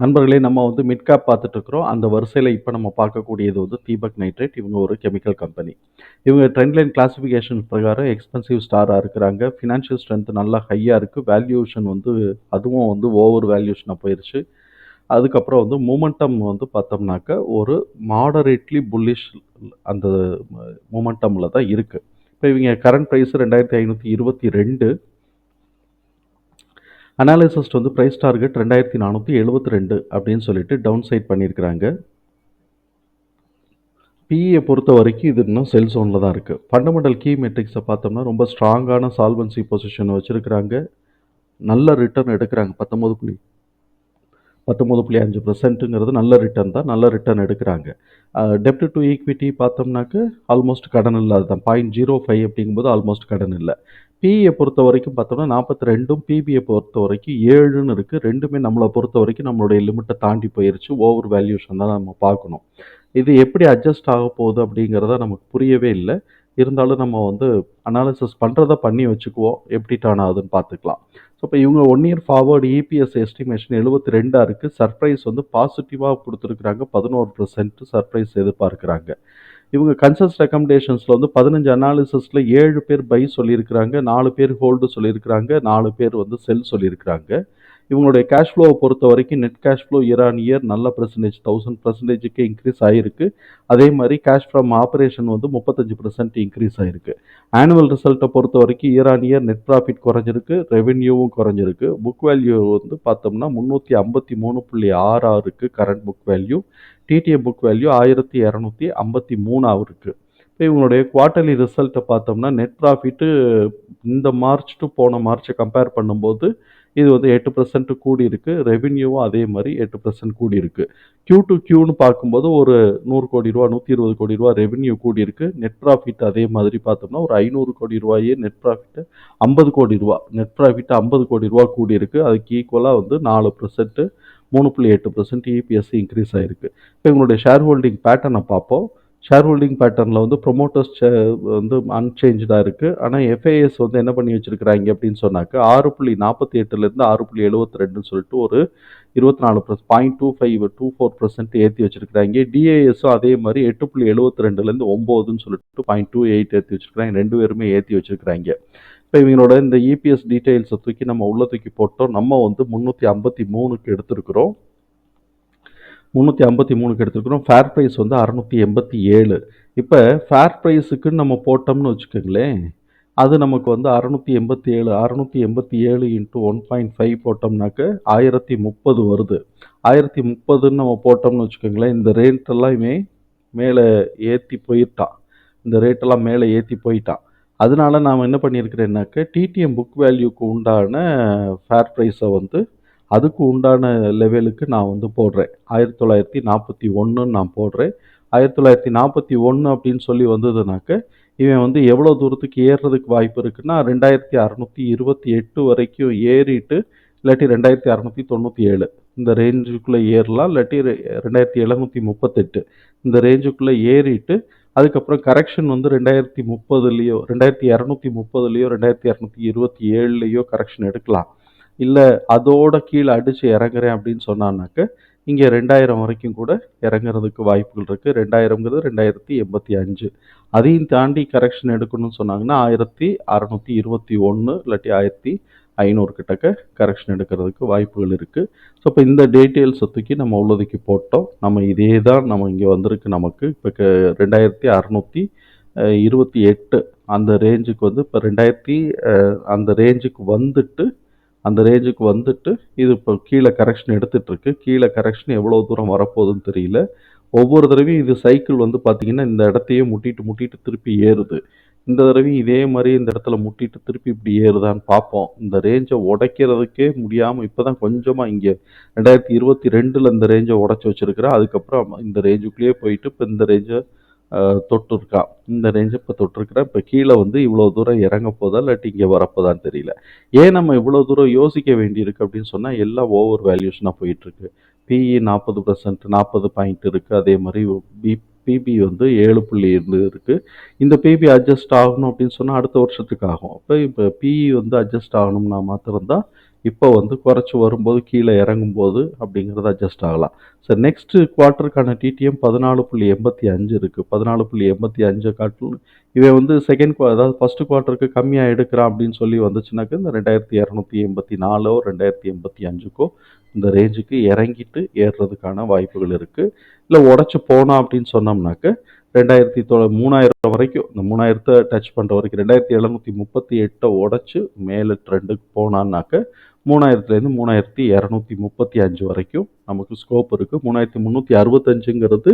நண்பர்களே நம்ம வந்து மிட்காப் பார்த்துட்டு இருக்கிறோம் அந்த வரிசையில் இப்போ நம்ம பார்க்கக்கூடியது வந்து தீபக் நைட்ரேட் இவங்க ஒரு கெமிக்கல் கம்பெனி இவங்க ட்ரெண்ட்லைன் கிளாசிஃபிகேஷன் பிரகாரம் எக்ஸ்பென்சிவ் ஸ்டாராக இருக்கிறாங்க. ஃபினான்ஷியல் ஸ்ட்ரென்த் நல்லா ஹையாக இருக்குது வேல்யூஷன் வந்து அதுவும் வந்து ஓவர் வேல்யூஷனாக போயிடுச்சு அதுக்கப்புறம் வந்து மூமெண்டம் வந்து பார்த்தோம்னாக்க ஒரு மாடரேட்லி புல்லிஷ் அந்த மூமெண்டமில் தான் இருக்குது இப்போ இவங்க கரண்ட் ப்ரைஸ் ரெண்டாயிரத்தி ஐநூற்றி இருபத்தி ரெண்டு. அனாலிசிஸ்ட் வந்து ப்ரைஸ் டார்கெட் ரெண்டாயிரத்தி நானூற்றி எழுபத்தி ரெண்டு அப்படின்னு சொல்லிட்டு டவுன் சைட் பண்ணியிருக்கிறாங்க பிஇயை பொறுத்த வரைக்கும் இது இன்னும் செல் சோனில் தான் இருக்குது ஃபண்டமெண்டல் கீ மெட்ரிக்ஸை பார்த்தோம்னா ரொம்ப ஸ்ட்ராங்கான சால்வன்சி பொசிஷன் வச்சுருக்கிறாங்க. நல்ல ரிட்டர்ன் எடுக்கிறாங்க. பத்தொம்பது புள்ளி பத்தொம்பது புள்ளி அஞ்சு பர்சன்ட்டுங்கிறது நல்ல ரிட்டர்ன் தான். நல்ல ரிட்டர்ன் எடுக்கிறாங்க. டெப்ட் டு ஈக்விட்டி பார்த்தோம்னாக்க ஆல்மோஸ்ட் கடன் இல்லாத தான் பாயிண்ட் ஜீரோ ஃபைவ் அப்படிங்கும்போது ஆல்மோஸ்ட் கடன் இல்லை. பிஇயை பொறுத்த வரைக்கும் பார்த்தோம்னா நாற்பத்தி ரெண்டும் பிபியை பொறுத்த வரைக்கும் ஏழுன்னு இருக்குது ரெண்டுமே நம்மளை பொறுத்த வரைக்கும் நம்மளுடைய லிமிட்டை தாண்டி போயிருச்சு. ஓவர் வேல்யூஷன் தான் நம்ம பார்க்கணும். இது எப்படி அட்ஜஸ்ட் ஆக போகுது அப்படிங்கிறத நமக்கு புரியவே இல்லை. இருந்தாலும் நம்ம வந்து அனாலிசிஸ் பண்ணுறத பண்ணி வச்சுக்குவோம். எப்படி டான் ஆகுதுன்னு பார்த்துக்கலாம். ஸோ இப்போ இவங்க one year forward EPS estimation எழுபத்தி ரெண்டாக இருக்குது சர்ப்ரைஸ் வந்து பாசிட்டிவாக கொடுத்துருக்குறாங்க. பதினோரு பர்சன்ட் சர்ப்ரைஸ் எதிர்பார்க்குறாங்க. இவங்க கன்சல்ஸ் ரெக்கமெண்டேஷன்ஸில் வந்து பதினஞ்சு அனாலிசிஸில் ஏழு பேர் பை சொல்லியிருக்கிறாங்க. நாலு பேர் ஹோல்டு சொல்லியிருக்கிறாங்க. நாலு பேர் வந்து செல் சொல்லியிருக்கிறாங்க. இவங்களுடைய கேஷ் ஃப்ளோவை பொறுத்த வரைக்கும் net cash flow year on year நல்ல பர்சன்டேஜ் தௌசண்ட் பர்சன்டேஜுக்கு இன்க்ரீஸ் ஆகிருக்கு அதே மாதிரி கேஷ் ஃப்ரம் ஆப்ரேஷன் வந்து முப்பத்தஞ்சு பர்சன்ட் இன்க்ரீஸ் ஆகிருக்கு ஆனுவல் ரிசல்ட்டை பொறுத்த வரைக்கும் year on year net profit குறைஞ்சிருக்கு ரெவென்யூவும் குறைஞ்சிருக்கு. புக் வேல்யூ வந்து பார்த்தோம்னா முந்நூற்றி ஐம்பத்தி மூணு புள்ளி ஆறு ஆறுக்கு current book value TTM book value ஆயிரத்தி இரநூத்தி ஐம்பத்தி மூணாக இருக்குது இப்போ இவங்களுடைய குவார்ட்டர்லி ரிசல்ட்டை பார்த்தோம்னா நெட் ப்ராஃபிட்டு இந்த மார்ச் டு போன மார்ச்சை கம்பேர் பண்ணும்போது இது வந்து எட்டு பர்சன்ட் கூடி இருக்கு. ரெவின்யூவும் அதே மாதிரி எட்டு பர்சன்ட் கூடி இருக்கு. கியூ டு கியூன்னு பார்க்கும்போது ஒரு நூறு கோடி ரூபா நூற்றி இருபது கோடி ரூபா ரெவென்யூ கூடி இருக்கு. நெட் ப்ராஃபிட் அதே மாதிரி பார்த்தோம்னா ஒரு ஐநூறு கோடி ரூபாயே நெட் ப்ராஃபிட் ஐம்பது கோடி ரூபா. நெட் ப்ராஃபிட் ஐம்பது கோடி ரூபா கூடி இருக்கு. அதுக்கு ஈக்குவலாக வந்து நாலு பர்சன்ட்டு மூணு புள்ளி எட்டு பர்சன்ட் இபிஎஸ் இன்க்ரீஸ் ஆயிருக்கு. இப்போ எங்களுடைய ஷேர் ஹோல்டிங் பேட்டர்னை பார்ப்போம். ஷேர் ஹோல்டிங் பேட்டர்னில் வந்து ப்ரொமோட்டர்ஸ் வந்து அன்சேஞ்சாக இருக்குது ஆனால் எஃப்ஐஎஸ் வந்து என்ன பண்ணி வச்சுருக்கிறாங்க அப்படின்னு சொன்னாக்க ஆறு புள்ளி நாற்பத்தி எட்டுலேருந்து ஆறு புள்ளி எழுபத்தி ரெண்டுன்னு சொல்லிட்டு ஒரு இருபத்தி நாலு plus point two five two four percent ஏற்றி வச்சுருக்கிறாங்க. டிஏஎஸும் அதே மாதிரி எட்டு புள்ளி எழுபத்தி ரெண்டுலேருந்து ஒம்போதுன்னு சொல்லிட்டு பாயிண்ட் டூ எயிட் ஏற்றி வச்சுருக்கிறாங்க. ரெண்டு பேருமே ஏற்றி வச்சுருக்கிறாங்க. இப்போ இவங்களோட இந்த இபிஎஸ் டீட்டெயில்ஸை தூக்கி நம்ம உள்ள தூக்கி போட்டோம். நம்ம வந்து முந்நூற்றி ஐம்பத்தி மூணுக்கு எடுத்திருக்கிறோம். முந்நூற்றி ஐம்பத்தி மூணுக்கு எடுத்துருக்குறோம் ஃபேர் ப்ரைஸ் வந்து அறநூற்றி எண்பத்தி ஏழு. இப்போ ஃபேர் ப்ரைஸுக்குன்னு நம்ம போட்டோம்னு வச்சுக்கோங்களேன் அது நமக்கு வந்து அறநூற்றி எண்பத்தி ஏழு அறநூற்றி எண்பத்தி ஏழு இன்ட்டு ஒன் பாயிண்ட் ஃபைவ் போட்டோம்னாக்க ஆயிரத்தி முப்பது வருது. ஆயிரத்தி முப்பதுன்னு நம்ம போட்டோம்னு வச்சுக்கோங்களேன் இந்த ரேட் எல்லாமே மேலே ஏற்றி போயிட்டான். இந்த ரேட்டெல்லாம் மேலே ஏற்றி போயிட்டான். அதனால நாம் என்ன பண்ணியிருக்கிறேன்னாக்க டிடிஎம் புக் வேல்யூக்கு உண்டான ஃபேர் ப்ரைஸை வந்து அதுக்கு உண்டான லெவலுக்கு நான் வந்து போடுறேன். ஆயிரத்தி தொள்ளாயிரத்தி நாற்பத்தி ஒன்றுன்னு நான் போடுறேன். ஆயிரத்தி தொள்ளாயிரத்தி நாற்பத்தி ஒன்று அப்படின்னு சொல்லி வந்ததுனாக்க இவன் வந்து எவ்வளோ தூரத்துக்கு ஏறுறதுக்கு வாய்ப்பு இருக்குன்னா ரெண்டாயிரத்தி அறநூற்றி இருபத்தி எட்டு வரைக்கும் ஏறிட்டு இல்லாட்டி ரெண்டாயிரத்தி அறநூற்றி தொண்ணூற்றி ஏழு. இந்த ரேஞ்சுக்குள்ளே ஏறலாம் இல்லாட்டி ரெண்டாயிரத்தி எழுநூற்றி முப்பத்தெட்டு. இந்த ரேஞ்சுக்குள்ளே ஏறிட்டு அதுக்கப்புறம் கரெக்ஷன் வந்து ரெண்டாயிரத்தி முப்பதுலேயோ ரெண்டாயிரத்தி இரநூத்தி முப்பதுலேயோ ரெண்டாயிரத்தி இரநூத்தி இருபத்தி ஏழுலேயோ கரெக்ஷன் எடுக்கலாம். இல்லை அதோட கீழே அடித்து இறங்குறேன் அப்படின்னு சொன்னான்னாக்க இங்கே ரெண்டாயிரம் வரைக்கும் கூட இறங்குறதுக்கு வாய்ப்புகள் இருக்குது ரெண்டாயிரங்கிறது ரெண்டாயிரத்தி எண்பத்தி அஞ்சு. அதையும் தாண்டி கரெக்ஷன் எடுக்கணும்னு சொன்னாங்கன்னா ஆயிரத்தி அறநூற்றி இருபத்தி ஒன்று இல்லாட்டி ஆயிரத்தி ஐநூறு கிட்டக்க கரெக்ஷன் எடுக்கிறதுக்கு வாய்ப்புகள் இருக்குது ஸோ இப்போ இந்த டீட்டெயில்ஸை தூக்கி நம்ம உள்ளதுக்கு போட்டோம். நம்ம இதே தான் நம்ம இங்கே வந்திருக்கு நமக்கு. இப்போ க ரெண்டாயிரத்தி அறநூற்றி இருபத்தி எட்டு அந்த ரேஞ்சுக்கு வந்து இப்போ ரெண்டாயிரத்தி அந்த ரேஞ்சுக்கு வந்துட்டு அந்த ரேஞ்சுக்கு வந்துட்டு இது இப்போ கீழே கரெக்ஷன் எடுத்துகிட்ருக்கு கீழே கரெக்ஷன் எவ்வளோ தூரம் வரப்போகுதுன்னு தெரியல. ஒவ்வொரு தடவையும் இது சைக்கிள் வந்து பார்த்திங்கன்னா இந்த இடத்தையே முட்டிட்டு முட்டிட்டு திருப்பி ஏறுது. இந்த தடவையும் இதே மாதிரி இந்த இடத்துல முட்டிட்டு திருப்பி இப்படி ஏறுதான்னு பார்ப்போம் இந்த ரேஞ்சை உடைக்கிறதுக்கே முடியாமல் இப்போ தான் கொஞ்சமாக இங்கே ரெண்டாயிரத்தி இருபத்தி ரெண்டில் இந்த ரேஞ்சை உடச்சி வச்சுருக்கிறேன். அதுக்கப்புறம் இந்த ரேஞ்சுக்குள்ளேயே போயிட்டு இப்போ இந்த ரேஞ்சை தொட்டிருக்கா? இந்த ரேஞ்சு இப்போ தொட்டிருக்கிறேன் இப்போ கீழே வந்து இவ்வளோ தூரம் இறங்க போதா இல்லாட்டி இங்கே வரப்போதான்னு தெரியல. ஏன் நம்ம இவ்வளோ தூரம் யோசிக்க வேண்டியிருக்கு அப்படின்னு சொன்னால் எல்லாம் ஓவர் வேல்யூஷனாக போயிட்டுருக்கு. பிஇ நாற்பது பர்சன்ட் நாற்பது பாயிண்ட் இருக்குது அதே மாதிரி பி பிபி வந்து ஏழு புள்ளி இருந்து இருக்குது இந்த பிபி அட்ஜஸ்ட் ஆகணும் அப்படின்னு சொன்னால் அடுத்த வருஷத்துக்கு ஆகும். அப்போ இப்போ பிஇ வந்து அட்ஜஸ்ட் ஆகணும்னா மாத்திரம்தான் இப்போ வந்து குறைச்சி வரும்போது கீழே இறங்கும்போது அப்படிங்கிறது அட்ஜஸ்ட் ஆகலாம். சார் நெக்ஸ்ட்டு குவார்ட்டருக்கான டிடிஎம் பதினாலு புள்ளி எண்பத்தி அஞ்சு இருக்குது பதினாலு புள்ளி எண்பத்தி அஞ்சு காட்டிலும் இவன் வந்து செகண்ட் குவா அதாவது ஃபஸ்ட்டு குவார்ட்டருக்கு கம்மியாக எடுக்கிறான் அப்படின்னு சொல்லி வந்துச்சுனாக்க இந்த ரெண்டாயிரத்தி இரநூத்தி எண்பத்தி நாலோ ரெண்டாயிரத்தி எண்பத்தி அஞ்சுக்கோ இந்த ரேஞ்சுக்கு இறங்கிட்டு ஏறுறதுக்கான வாய்ப்புகள் இருக்குது இல்லை உடச்சி போனோம் அப்படின்னு சொன்னோம்னாக்க ரெண்டாயிரத்தி தொ மூணாயிரம் வரைக்கும் இந்த மூணாயிரத்தை டச் பண்ணுற வரைக்கும் ரெண்டாயிரத்தி எழுநூற்றி முப்பத்தி எட்டை உடச்சி மேலே ட்ரெண்டுக்கு போனான்னாக்க மூணாயிரத்துலேருந்து மூணாயிரத்தி இரநூத்தி முப்பத்தி அஞ்சு வரைக்கும் நமக்கு ஸ்கோப் இருக்குது மூணாயிரத்தி முந்நூற்றி அறுபத்தஞ்சுங்கிறது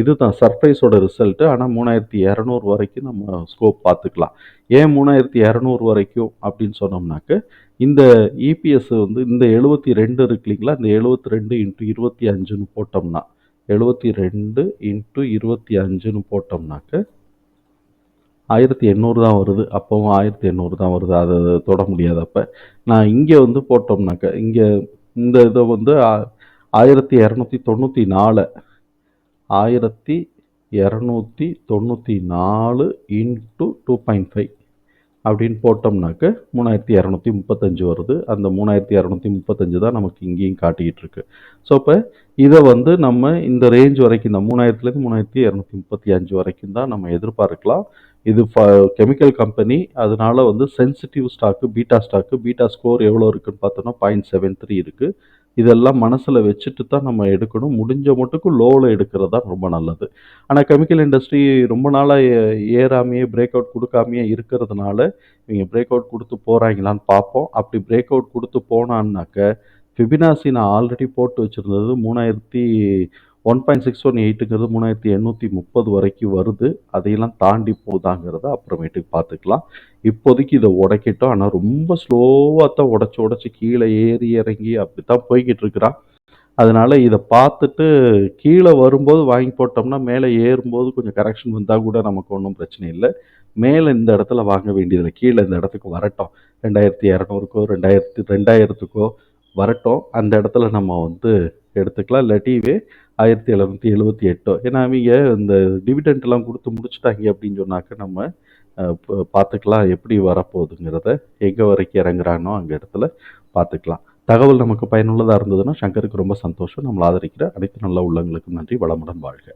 இதுதான் சர்ப்ரைஸோட ரிசல்ட்டு ஆனால் மூணாயிரத்தி இரநூறு வரைக்கும் நம்ம ஸ்கோப் பார்த்துக்கலாம். ஏன் மூணாயிரத்தி இரநூறு வரைக்கும் அப்படின்னு சொன்னோம்னாக்க இந்த இபிஎஸ் வந்து இந்த எழுபத்தி ரெண்டு இருக்கு இல்லைங்களா? இந்த எழுபத்தி ரெண்டு இன்ட்டு இருபத்தி அஞ்சுன்னு போட்டோம்னா எழுபத்தி ரெண்டு இன்ட்டு இருபத்தி அஞ்சுன்னு போட்டோம்னாக்க ஆயிரத்தி எண்ணூறு தான் வருது. அப்போவும் ஆயிரத்தி எண்ணூறு தான் வருது. அதை தொட முடியாது அப்போ நான் இங்கே வந்து போட்டோம்னாக்க இங்கே இந்த இதை வந்து ஆயிரத்தி இரநூத்தி தொண்ணூற்றி நாலு ஆயிரத்தி இரநூத்தி தொண்ணூற்றி நாலு இன்ட்டு டூ பாயிண்ட் ஃபைவ். அப்படின்னு போட்டோம்னாக்க மூணாயிரத்தி இரநூத்தி முப்பத்தஞ்சு வருது. அந்த மூணாயிரத்தி இரநூத்தி முப்பத்தஞ்சு தான் நமக்கு இங்கேயும் காட்டிக்கிட்டு இருக்கு. ஸோ இப்போ இதை வந்து நம்ம இந்த ரேஞ்ச் வரைக்கும் இந்த மூணாயிரத்துலேருந்து மூணாயிரத்தி இரநூத்தி முப்பத்தி அஞ்சு வரைக்கும் தான் நம்ம எதிர்பார்க்கலாம். இது கெமிக்கல் கம்பெனி அதனால வந்து sensitive stock beta stock beta score எவ்வளோ இருக்குன்னு பார்த்தோன்னா பாயிண்ட் செவன் த்ரீ இருக்குது இதெல்லாம் மனசில் வச்சுட்டு தான் நம்ம எடுக்கணும். முடிஞ்ச மட்டுக்கும் லோவில் எடுக்கிறது தான் ரொம்ப நல்லது. ஆனால் கெமிக்கல் இண்டஸ்ட்ரி ரொம்ப நாளாக ஏறாமையே பிரேக் அவுட் கொடுக்காமையே இருக்கிறதுனால இவங்க பிரேக் அவுட் கொடுத்து போகிறாங்களான்னு பார்ப்போம். அப்படி பிரேக் அவுட் கொடுத்து போனான்னாக்க ஃபிபினாசி நான் ஆல்ரெடி போட்டு வச்சுருந்தது மூணாயிரத்தி ஒன் பாயிண்ட் சிக்ஸ் ஒன் எயிட்டுங்கிறது மூணாயிரத்தி எண்ணூற்றி முப்பது வரைக்கும் வருது. அதையெல்லாம் தாண்டி போதாங்கிறத அப்புறமேட்டுக்கு பார்த்துக்கலாம். இப்போதைக்கு இதை உடைக்கிட்டோம். ஆனால் ரொம்ப ஸ்லோவாக தான் உடச்சி உடச்சி கீழே ஏறி இறங்கி அப்படி தான் போய்கிட்டு இருக்கிறான் அதனால் இதை பார்த்துட்டு கீழே வரும்போது வாங்கி போட்டோம்னா மேலே ஏறும்போது கொஞ்சம் கரெக்ஷன் வந்தால் கூட நமக்கு ஒன்றும் பிரச்சனை இல்லை. மேலே இந்த இடத்துல வாங்க வேண்டியதில்லை. கீழே இந்த இடத்துக்கு வரட்டும். ரெண்டாயிரத்தி இரநூறுக்கோ ரெண்டாயிரத்தி ரெண்டாயிரத்துக்கோ வரட்டும். அந்த இடத்துல நம்ம வந்து எடுத்துக்கலாம். இல்லாட்டிவே ஆயிரத்தி எழுநூற்றி எழுபத்தி எட்டோ? ஏன்னா அவங்க இந்த டிவிடெண்ட்லாம் கொடுத்து முடிச்சுட்டாங்க அப்படின்னு சொன்னாக்க நம்ம பார்த்துக்கலாம் எப்படி வரப்போகுதுங்கிறத எங்கே வரைக்கும் இறங்குறானோ அங்கே இடத்துல பார்த்துக்கலாம். தகவல் நமக்கு பயனுள்ளதாக இருந்ததுன்னா சங்கருக்கு ரொம்ப சந்தோஷம். நம்மளை ஆதரிக்கிற அனைத்து நல்ல உள்ளங்களுக்கும் நன்றி. வளமுடன் வாழ்க.